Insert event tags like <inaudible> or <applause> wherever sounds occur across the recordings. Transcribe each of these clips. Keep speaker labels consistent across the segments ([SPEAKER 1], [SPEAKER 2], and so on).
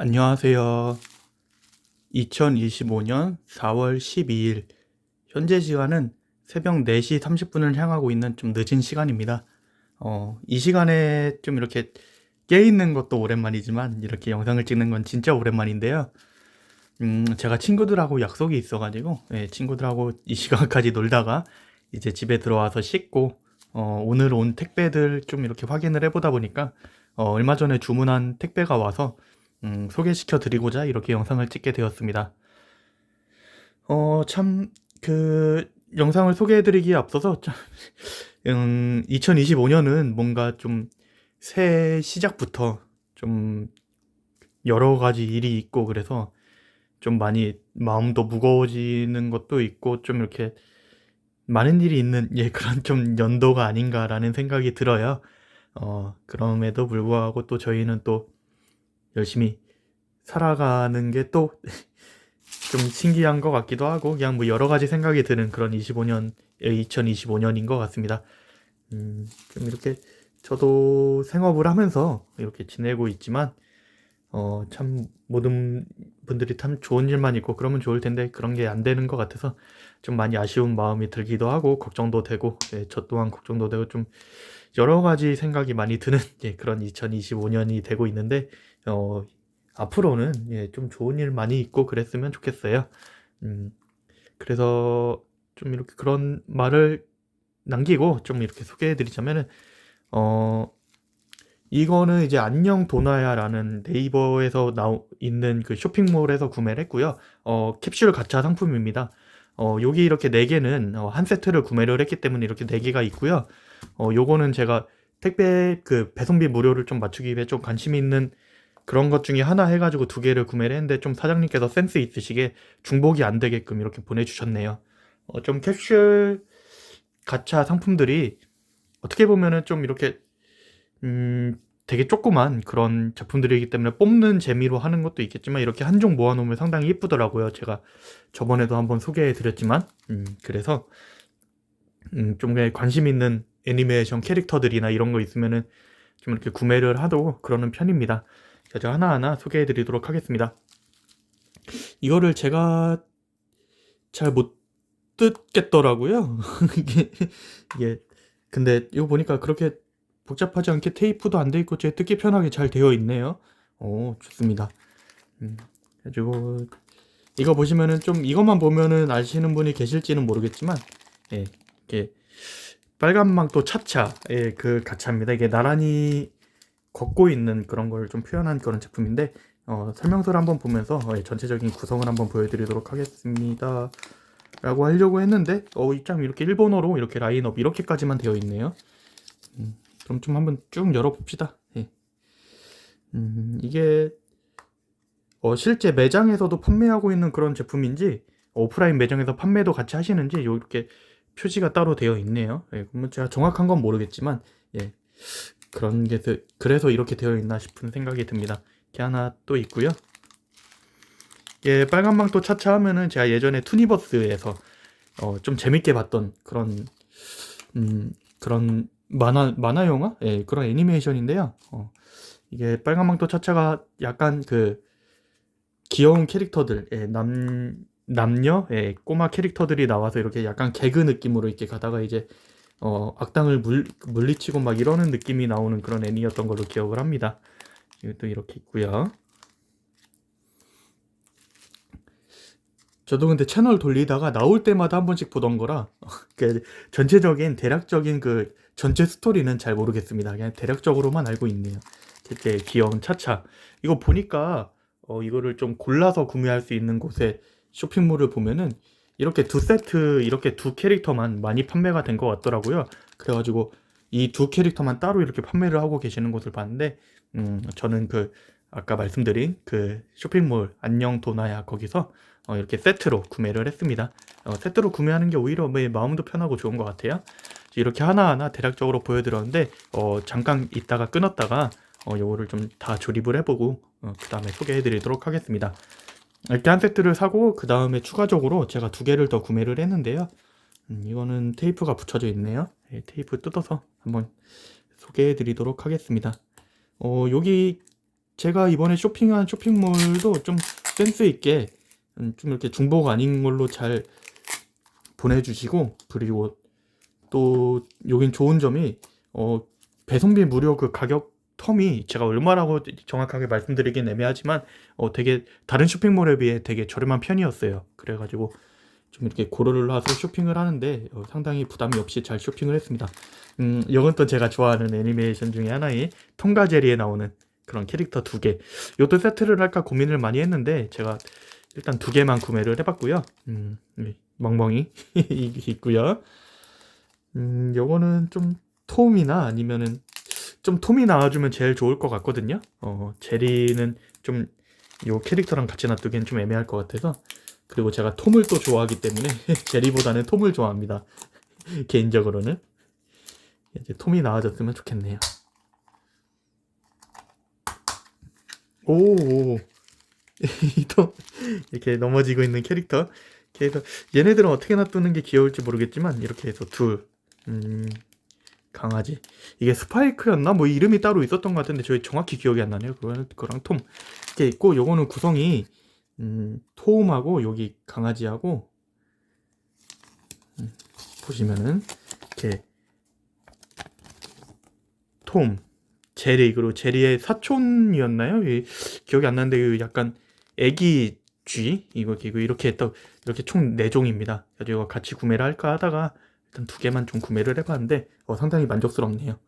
[SPEAKER 1] 안녕하세요. 2025년 4월 12일. 현재 시간은 새벽 4시 30분을 향하고 있는 좀 늦은 시간입니다. 어, 이 시간에 좀 이렇게 깨 있는 것도 오랜만이지만 이렇게 영상을 찍는 건 진짜 오랜만인데요. 음, 제가 친구들하고 약속이 있어가지고, 예, 친구들하고 이 시간까지 놀다가 이제 집에 들어와서 씻고, 어, 오늘 온 택배들 좀 이렇게 확인을 해보다 보니까, 어, 얼마 전에 주문한 택배가 와서 음, 소개시켜 드리고자 이렇게 영상을 찍게 되었습니다. 어, 참, 그, 영상을 소개해 드리기에 앞서서, 참, <laughs> 음, 2025년은 뭔가 좀, 새 시작부터 좀, 여러 가지 일이 있고, 그래서 좀 많이 마음도 무거워지는 것도 있고, 좀 이렇게, 많은 일이 있는, 예, 그런 좀 연도가 아닌가라는 생각이 들어요. 어, 그럼에도 불구하고 또 저희는 또, 열심히 살아가는 게 또 <laughs> 좀 신기한 것 같기도 하고 그냥 뭐 여러 가지 생각이 드는 그런 25년, 2025년인 것 같습니다. 음, 좀 이렇게 저도 생업을 하면서 이렇게 지내고 있지만 어, 참 모든 분들이 참 좋은 일만 있고 그러면 좋을 텐데 그런 게 안 되는 것 같아서 좀 많이 아쉬운 마음이 들기도 하고 걱정도 되고 예, 저 또한 걱정도 되고 좀 여러 가지 생각이 많이 드는 <laughs> 예, 그런 2025년이 되고 있는데 어, 앞으로는 예, 좀 좋은 일 많이 있고 그랬으면 좋겠어요. 음, 그래서 좀 이렇게 그런 말을 남기고 좀 이렇게 소개해 드리자면은 어, 이거는 이제 안녕 도나야라는 네이버에서 나오 있는 그 쇼핑몰에서 구매를 했고요. 어, 캡슐 가차 상품입니다. 어, 여기 이렇게 네 개는 어, 한 세트를 구매를 했기 때문에 이렇게 네 개가 있고요. 어, 요거는 제가 택배 그 배송비 무료를 좀 맞추기 위해 좀 관심 있는 그런 것 중에 하나 해가지고 두 개를 구매를 했는데 좀 사장님께서 센스 있으시게 중복이 안 되게끔 이렇게 보내주셨네요. 어, 좀 캡슐 가차 상품들이 어떻게 보면은 좀 이렇게 음, 되게 조그만 그런 제품들이기 때문에 뽑는 재미로 하는 것도 있겠지만 이렇게 한 종 모아놓으면 상당히 예쁘더라고요. 제가 저번에도 한번 소개해 드렸지만 음, 그래서 음, 좀 관심 있는 애니메이션 캐릭터들이나 이런 거 있으면은 좀 이렇게 구매를 하도 그러는 편입니다. 제가 하나하나 소개해 드리도록 하겠습니다. 이거를 제가 잘 못 뜯겠더라고요. <laughs> 이게, 이게, 근데 이거 보니까 그렇게 복잡하지 않게 테이프도 안 돼 있고 제 뜯기 편하게 잘 되어 있네요. 오, 좋습니다. 음, 그리고 이거 보시면은 좀 이것만 보면은 아시는 분이 계실지는 모르겠지만, 예, 이게 빨간 망토 차차의 그 가차입니다. 이게 나란히 걷고 있는 그런 걸 좀 표현한 그런 제품인데 어, 설명서를 한번 보면서 어, 전체적인 구성을 한번 보여드리도록 하겠습니다. 라고 하려고 했는데 어, 입장 이렇게 일본어로 이렇게 라인업 이렇게까지만 되어 있네요. 음, 그럼 좀 한번 쭉 열어봅시다. 예. 음, 이게 어, 실제 매장에서도 판매하고 있는 그런 제품인지 오프라인 매장에서 판매도 같이 하시는지 이렇게 표시가 따로 되어 있네요. 예, 그러면 제가 정확한 건 모르겠지만 예, 그런 게 그래서 이렇게 되어 있나 싶은 생각이 듭니다. 이게 하나 또 있고요. 예, 빨간망토 차차 하면은 제가 예전에 투니버스에서 어, 좀 재밌게 봤던 그런 음, 그런 만화 만화 영화? 예, 그런 애니메이션인데요. 어, 이게 빨간망토 차차가 약간 그 귀여운 캐릭터들, 예, 남 남녀, 예, 꼬마 캐릭터들이 나와서 이렇게 약간 개그 느낌으로 이렇게 가다가 이제 어, 악당을 물, 물리치고 막 이러는 느낌이 나오는 그런 애니였던 걸로 기억을 합니다. 이것도 이렇게 있고요. 저도 근데 채널 돌리다가 나올 때마다 한 번씩 보던 거라 <laughs> 그 전체적인 대략적인 그 전체 스토리는 잘 모르겠습니다. 그냥 대략적으로만 알고 있네요. 이렇게 귀여운 차차. 이거 보니까 어, 이거를 좀 골라서 구매할 수 있는 곳에 쇼핑몰을 보면은 이렇게 두 세트 이렇게 두 캐릭터만 많이 판매가 된 것 같더라고요. 그래가지고 이 두 캐릭터만 따로 이렇게 판매를 하고 계시는 곳을 봤는데 음, 저는 그 아까 말씀드린 그 쇼핑몰 안녕 도나야 거기서 어, 이렇게 세트로 구매를 했습니다. 어, 세트로 구매하는 게 오히려 뭐 마음도 편하고 좋은 것 같아요. 이렇게 하나하나 대략적으로 보여드렸는데 어, 잠깐 있다가 끊었다가 어, 요거를 좀 다 조립을 해보고 어, 그 다음에 소개해드리도록 하겠습니다. 이렇게 한 세트를 사고 그 다음에 추가적으로 제가 두 개를 더 구매를 했는데요. 음, 이거는 테이프가 붙여져 있네요. 네, 테이프 뜯어서 한번 소개해 드리도록 하겠습니다. 어, 여기 제가 이번에 쇼핑한 쇼핑몰도 좀 센스 있게 음, 좀 이렇게 중복 아닌 걸로 잘 보내주시고 그리고 또 여긴 좋은 점이 어 배송비 무료 그 가격 텀이 제가 얼마라고 정확하게 말씀드리긴 애매하지만 어 되게 다른 쇼핑몰에 비해 되게 저렴한 편이었어요. 그래가지고 좀 이렇게 고려를 해서 쇼핑을 하는데 어, 상당히 부담이 없이 잘 쇼핑을 했습니다. 음, 이건 또 제가 좋아하는 애니메이션 중에 하나인 통과제리에 나오는 그런 캐릭터 두 개. 요도 세트를 할까 고민을 많이 했는데 제가 일단 두 개만 구매를 해봤고요. 음, 네, 멍멍이 <laughs> 있고요. 음, 요거는 좀 톰이나 아니면은 좀 톰이 나와주면 제일 좋을 것 같거든요. 어, 제리는 좀 요 캐릭터랑 같이 놔두기엔 좀 애매할 것 같아서 그리고 제가 톰을 또 좋아하기 때문에 <laughs> 제리보다는 톰을 좋아합니다. <laughs> 개인적으로는 이제 톰이 나와줬으면 좋겠네요. 오, 또 <laughs> 이렇게 넘어지고 있는 캐릭터. 그래서 얘네들은 어떻게 놔두는 게 귀여울지 모르겠지만 이렇게 해서 둘, 음, 강아지. 이게 스파이크였나? 뭐 이름이 따로 있었던 것 같은데 저희 정확히 기억이 안 나네요. 그거는 그랑 톰 이렇게 있고 요거는 구성이 음, 톰하고 여기 강아지하고 음, 보시면은 이렇게 톰, 제리 그리고 제리의 사촌이었나요? 이, 기억이 안 나는데 그 약간 애기 쥐 이거 이거 이렇게 또 이렇게 총 4종입니다. 그래서 이거 같이 구매를 할까 하다가 일단 두 개만 좀 구매를 해봤는데 어, 상당히 만족스럽네요.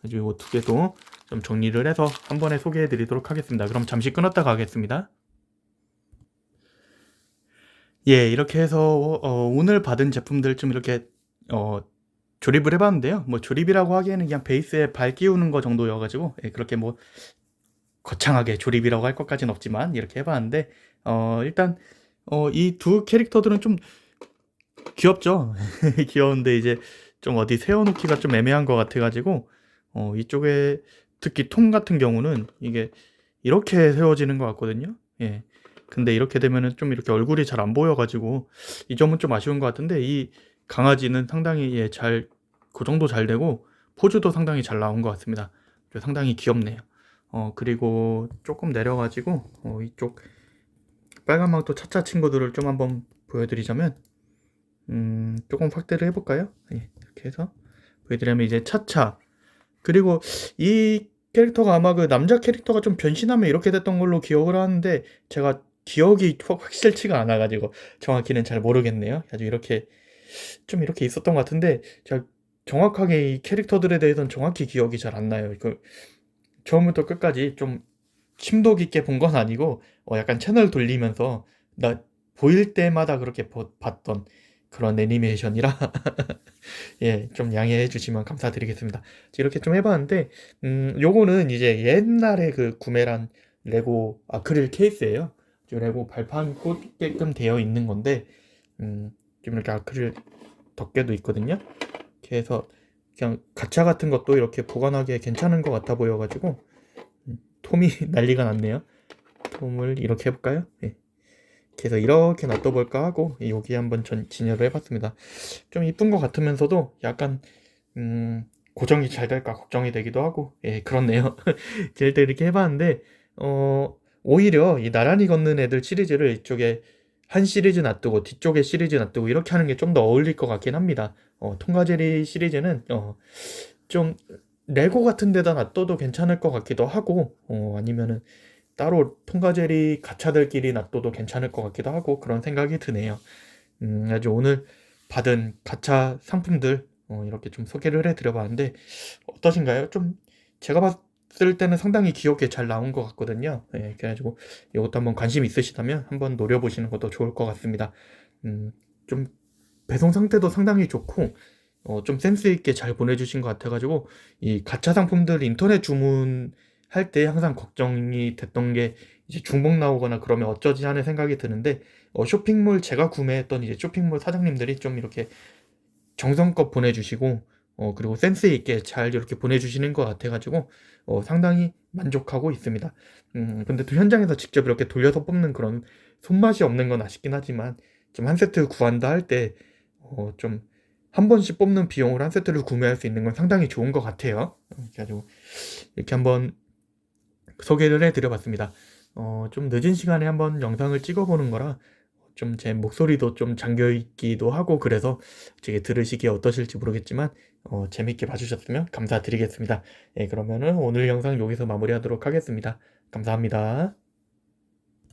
[SPEAKER 1] 그래서 이거 두 개도 좀 정리를 해서 한 번에 소개해 드리도록 하겠습니다. 그럼 잠시 끊었다 가겠습니다. 예, 이렇게 해서 어, 오늘 받은 제품들 좀 이렇게 어, 조립을 해봤는데요. 뭐 조립이라고 하기에는 그냥 베이스에 발 끼우는 거 정도여가지고 예, 그렇게 뭐 거창하게 조립이라고 할 것까지는 없지만 이렇게 해봤는데 어, 일단 어, 이 두 캐릭터들은 좀 귀엽죠. <laughs> 귀여운데 이제 좀 어디 세워놓기가 좀 애매한 것 같아가지고 어, 이쪽에 특히 통 같은 경우는 이게 이렇게 세워지는 것 같거든요. 예. 근데 이렇게 되면은 좀 이렇게 얼굴이 잘 안 보여가지고 이 점은 좀 아쉬운 것 같은데 이 강아지는 상당히 예, 잘, 그 정도 잘 되고 포즈도 상당히 잘 나온 것 같습니다. 상당히 귀엽네요. 어, 그리고 조금 내려가지고 어, 이쪽 빨간 망토 차차 친구들을 좀 한번 보여드리자면 음, 조금 확대를 해볼까요? 예, 이렇게 해서 보여드리면 이제 차차 그리고 이 캐릭터가 아마 그 남자 캐릭터가 좀 변신하면 이렇게 됐던 걸로 기억을 하는데 제가 기억이 확- 확실치가 않아가지고 정확히는 잘 모르겠네요. 아주 이렇게 좀 이렇게 있었던 것 같은데 제가 정확하게 이 캐릭터들에 대해서는 정확히 기억이 잘 안 나요. 그 처음부터 끝까지 좀 심도 깊게 본 건 아니고 어, 약간 채널 돌리면서 나 보일 때마다 그렇게 보- 봤던 그런 애니메이션이라 <laughs> 예, 좀 양해해 주시면 감사드리겠습니다. 이렇게 좀 해봤는데 음, 요거는 이제 옛날에 그 구매란 레고 아크릴 케이스예요. 저 레고 발판 꽂게끔 되어 있는 건데 음, 좀 이렇게 아크릴 덮개도 있거든요. 이렇게 해서 그냥 가차 같은 것도 이렇게 보관하기에 괜찮은 것 같아 보여가지고 음, 톰이 <laughs> 난리가 났네요. 톰을 이렇게 해볼까요? 예. 그래서 이렇게 놔둬볼까 하고 여기 한번 전 진열을 해봤습니다. 좀 이쁜 것 같으면서도 약간 음, 고정이 잘 될까 걱정이 되기도 하고 예 그렇네요. <laughs> 일단 이렇게 해봤는데 어 오히려 이 나란히 걷는 애들 시리즈를 이쪽에 한 시리즈 놔두고 뒤쪽에 시리즈 놔두고 이렇게 하는 게 좀 더 어울릴 것 같긴 합니다. 어, 통과제리 시리즈는 어, 좀 레고 같은 데다 놔둬도 괜찮을 것 같기도 하고 어, 아니면은 따로 통과제리 가차들끼리 놔둬도 괜찮을 것 같기도 하고 그런 생각이 드네요. 음, 아주 오늘 받은 가차 상품들 어, 이렇게 좀 소개를 해드려봤는데 어떠신가요? 좀 제가 봤을 때는 상당히 귀엽게 잘 나온 것 같거든요. 예, 그래가지고 이것도 한번 관심 있으시다면 한번 노려보시는 것도 좋을 것 같습니다. 음, 좀 배송 상태도 상당히 좋고 어, 좀 센스 있게 잘 보내주신 것 같아가지고 이 가차 상품들 인터넷 주문 할 때 항상 걱정이 됐던 게 이제 중복 나오거나 그러면 어쩌지 하는 생각이 드는데 어, 쇼핑몰 제가 구매했던 이제 쇼핑몰 사장님들이 좀 이렇게 정성껏 보내주시고 어, 그리고 센스 있게 잘 이렇게 보내주시는 것 같아가지고 어, 상당히 만족하고 있습니다. 음, 근데 또 현장에서 직접 이렇게 돌려서 뽑는 그런 손맛이 없는 건 아쉽긴 하지만 좀 한 세트 구한다 할 때 어, 좀 한 번씩 뽑는 비용으로 한 세트를 구매할 수 있는 건 상당히 좋은 것 같아요. 음, 그래가지고 이렇게 한번 소개를 해드려봤습니다. 어, 좀 늦은 시간에 한번 영상을 찍어보는 거라 좀 제 목소리도 좀 잠겨 있기도 하고 그래서 되게 들으시기에 어떠실지 모르겠지만 어, 재밌게 봐주셨으면 감사드리겠습니다. 예, 그러면은 오늘 영상 여기서 마무리하도록 하겠습니다. 감사합니다.